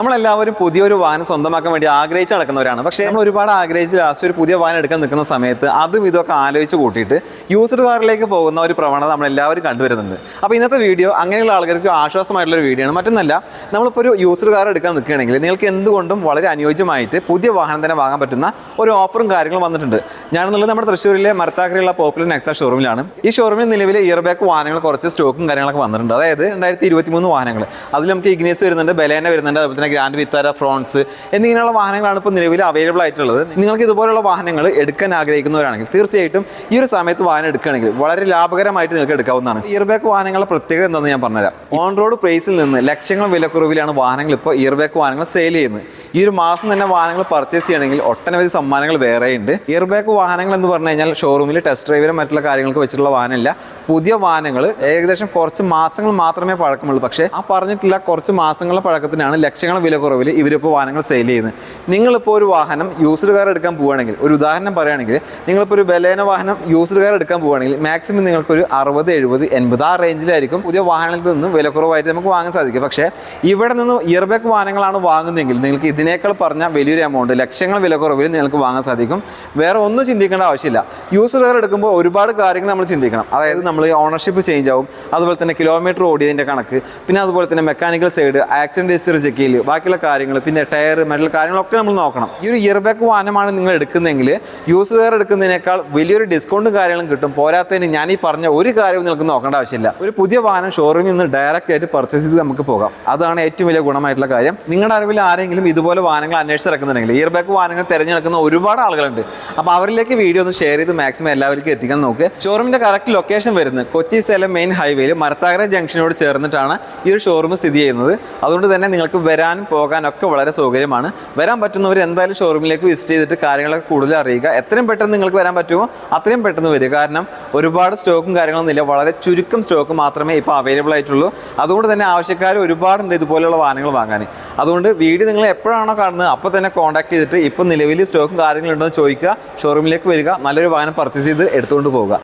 നമ്മളെല്ലാവരും പുതിയൊരു വാഹനം സ്വന്തമാക്കാൻ വേണ്ടി ആഗ്രഹിച്ച് നടക്കുന്നവരാണ്. പക്ഷേ നമ്മൾ ഒരുപാട് ആഗ്രഹിച്ച് ലാസ്റ്റ് ഒരു പുതിയ വാഹനം എടുക്കാൻ നിൽക്കുന്ന സമയത്ത് അതും ഇതൊക്കെ ആലോചിച്ച് കൂട്ടിയിട്ട് യൂസ്ഡ് കാറിലേക്ക് പോകുന്ന ഒരു പ്രവണത നമ്മൾ എല്ലാവരും കണ്ടുവരുന്നുണ്ട്. അപ്പോൾ ഇന്നത്തെ വീഡിയോ അങ്ങനെയുള്ള ആൾക്കാർക്ക് ആശ്വാസമായിട്ടുള്ള ഒരു വീഡിയോ ആണ്. മറ്റൊന്നല്ല നമ്മളിപ്പോൾ ഒരു യൂസ്ഡ് കാർ എടുക്കാൻ നിൽക്കുകയാണെങ്കിൽ നിങ്ങൾക്ക് എന്തുകൊണ്ടും വളരെ അനുയോജ്യമായിട്ട് പുതിയ വാഹനം തന്നെ വാങ്ങാൻ പറ്റുന്ന ഒരു ഓഫറും കാര്യങ്ങളും വന്നിട്ടുണ്ട്. ഞാനെന്നുള്ളത് നമ്മുടെ തൃശ്ശൂരിലെ മരത്താക്കരയുള്ള പോപ്പുലർ നെക്സ ഷോറൂമിലാണ് ഈ ഷോറൂമിൽ നിലവിൽ ഇയർബാക്ക് വാഹനങ്ങൾ കുറച്ച് സ്റ്റോക്കും കാര്യങ്ങളൊക്കെ വന്നിട്ടുണ്ട്. അതായത് രണ്ടായിരത്തി ഇരുപത്തി മൂന്ന് വാഹനങ്ങൾ. അതിൽ നമുക്ക് ഇഗ്നീസ് വരുന്നുണ്ട് ബലേന വരുന്നുണ്ട് അതുപോലെ ഗ്രാൻഡ് വിത്താര ഫ്രോൺസ് എന്നിങ്ങനെയുള്ള വാഹനങ്ങളാണ് ഇപ്പോൾ നിലവിൽ അവൈലബിൾ ആയിട്ടുള്ളത്. നിങ്ങൾക്ക് ഇതുപോലുള്ള വാഹനങ്ങൾ എടുക്കാൻ ആഗ്രഹിക്കുന്നവരാണെങ്കിൽ തീർച്ചയായിട്ടും ഈ ഒരു സമയത്ത് വാഹനം എടുക്കുകയാണെങ്കിൽ വളരെ ലാഭകരമായിട്ട് നിങ്ങൾക്ക് എടുക്കാവുന്നതാണ്. ഇയർബാക്ക് വാഹനങ്ങളുടെ പ്രത്യേകത എന്താണെന്ന് ഞാൻ പറഞ്ഞുതരാം. ഓൺ റോഡ് പ്രൈസിൽ നിന്ന് ലക്ഷങ്ങൾ വിലക്കുറവിലാണ് വാഹനങ്ങൾ ഇപ്പോൾ ഇയർബാക്ക് വാഹനങ്ങൾ സെയിൽ ചെയ്യുന്നത്. ഈ ഒരു മാസം തന്നെ വാഹനങ്ങൾ പർച്ചേസ് ചെയ്യണമെങ്കിൽ ഒട്ടനവധി സമ്മാനങ്ങൾ വേറെയുണ്ട്. ഇയർ ബാക്ക് വാഹനങ്ങൾ എന്ന് പറഞ്ഞു കഴിഞ്ഞാൽ ഷോറൂമിൽ ടെസ്റ്റ് ഡ്രൈവിലും മറ്റുള്ള കാര്യങ്ങൾക്ക് വെച്ചിട്ടുള്ള വാഹനമില്ല. പുതിയ വാഹനങ്ങൾ ഏകദേശം കുറച്ച് മാസങ്ങൾ മാത്രമേ പഴക്കമുള്ളൂ. പക്ഷേ ആ പറഞ്ഞിട്ടില്ല കുറച്ച് മാസങ്ങളുടെ പഴക്കത്തിനാണ് ലക്ഷങ്ങൾ വില കുറവിൽ ഇവരിപ്പോൾ വാഹനങ്ങൾ സെയിൽ ചെയ്യുന്നത്. നിങ്ങളിപ്പോൾ ഒരു വാഹനം യൂസ്ഡ് കാർ എടുക്കാൻ പോവുകയാണെങ്കിൽ ഒരു ഉദാഹരണം പറയുകയാണെങ്കിൽ നിങ്ങളിപ്പോൾ ഒരു ബലേന വാഹനം യൂസ്ഡ് കാർ എടുക്കാൻ പോവുകയാണെങ്കിൽ മാക്സിമം നിങ്ങൾക്ക് ഒരു അറുപത് എഴുപത് എൺപത് ആ റേഞ്ചിലായിരിക്കും പുതിയ വാഹനത്തിൽ നിന്ന് വില കുറവായിട്ട് നമുക്ക് വാങ്ങാൻ സാധിക്കും. പക്ഷേ ഇവിടെ നിന്ന് ഇയർ ബാക്ക് വാഹനങ്ങളാണ് വാങ്ങുന്നതെങ്കിൽ നിങ്ങൾക്ക് ഇതിനേക്കാൾ പറഞ്ഞ വലിയൊരു എമൗണ്ട് ലക്ഷങ്ങൾ വില കുറവിൽ നിങ്ങൾക്ക് വാങ്ങാൻ സാധിക്കും. വേറെ ഒന്നും ചിന്തിക്കേണ്ട ആവശ്യമില്ല. യൂസർ വേറെ എടുക്കുമ്പോൾ ഒരുപാട് കാര്യങ്ങൾ നമ്മൾ ചിന്തിക്കണം. അതായത് നമ്മൾ ഓണർഷിപ്പ് ചേഞ്ച് ആവും. അതുപോലെ തന്നെ കിലോമീറ്റർ ഓടിയതിന്റെ കണക്ക്. പിന്നെ അതുപോലെ തന്നെ mechanical side accident history check ചെയ്യൽ ബാക്കിയുള്ള കാര്യങ്ങൾ പിന്നെ ടയർ മറ്റുള്ള കാര്യങ്ങളൊക്കെ നമ്മൾ നോക്കണം. ഈ ഒരു ഇയർ ബാക്ക് വാഹനമാണ് നിങ്ങൾ എടുക്കുന്നതെങ്കിൽ യൂസർ വേറെ എടുക്കുന്നതിനേക്കാൾ വലിയൊരു ഡിസ്കൗണ്ടും കാര്യങ്ങളും കിട്ടും. പോരാത്തതിന് ഞാൻ ഈ പറഞ്ഞ ഒരു കാര്യവും നിങ്ങൾക്ക് നോക്കേണ്ട ആവശ്യമില്ല. ഒരു പുതിയ വാഹനം ഷോറൂമിൽ നിന്ന് ഡയറക്റ്റ് ആയിട്ട് പർച്ചേസ് ചെയ്ത് നമുക്ക് പോകാം. അതാണ് ഏറ്റവും വലിയ ഗുണമായിട്ടുള്ള കാര്യം. നിങ്ങളുടെ അറിവിൽ ആരെങ്കിലും ഇതുപോലെ വാഹനങ്ങൾ അന്വേഷിച്ച് ഇറക്കുന്നുണ്ടെങ്കിൽ ഇയർ ബാക്ക് വാഹനങ്ങൾ തിരഞ്ഞെടുക്കുന്ന ഒരുപാട് ആളുകളുണ്ട്. അപ്പോൾ അവരിലേക്ക് വീഡിയോ ഒന്ന് ഷെയർ ചെയ്ത് മാക്സിമം എല്ലാവർക്കും എത്തിക്കാൻ നോക്ക്. ഷോറൂമിന്റെ കറക്റ്റ് ലൊക്കേഷൻ വരുന്നത് കൊച്ചി സേലം മെയിൻ ഹൈവേയിൽ മരത്താകര ജംഗ്ഷനോട് ചേർന്നിട്ടാണ് ഈ ഒരു ഷോറൂം സ്ഥിതി ചെയ്യുന്നത്. അതുകൊണ്ട് തന്നെ നിങ്ങൾക്ക് വരാനും പോകാനും ഒക്കെ വളരെ സൗകര്യമാണ്. വരാൻ പറ്റുന്നവർ എന്തായാലും ഷോറൂമിലേക്ക് വിസിറ്റ് ചെയ്തിട്ട് കാര്യങ്ങളൊക്കെ കൂടുതൽ അറിയുക. എത്രയും പെട്ടെന്ന് നിങ്ങൾക്ക് വരാൻ പറ്റുമോ അത്രയും പെട്ടെന്ന് വരിക. കാരണം ഒരുപാട് സ്റ്റോക്കും കാര്യങ്ങളൊന്നും ഇല്ല വളരെ ചുരുക്കം സ്റ്റോക്ക് മാത്രമേ ഇപ്പോൾ അവൈലബിൾ ആയിട്ടുള്ളൂ. അതുകൊണ്ട് തന്നെ ആവശ്യക്കാർ ഒരുപാടുണ്ട് ഇതുപോലെയുള്ള വാഹനങ്ങൾ വാങ്ങാൻ. അതുകൊണ്ട് വീഡിയോ നിങ്ങൾ എപ്പോഴാണോ കാണുന്നത് അപ്പോൾ തന്നെ കോൺടാക്ട് ചെയ്തിട്ട് ഇപ്പോൾ നിലവിൽ സ്റ്റോക്കും കാര്യങ്ങളുണ്ടോ എന്ന് ചോദിക്കുക ഷോറൂമിലേക്ക് വരിക നല്ലൊരു വാഹനം പർച്ചേസ് ചെയ്ത് എടുത്തുകൊണ്ട് പോവുക.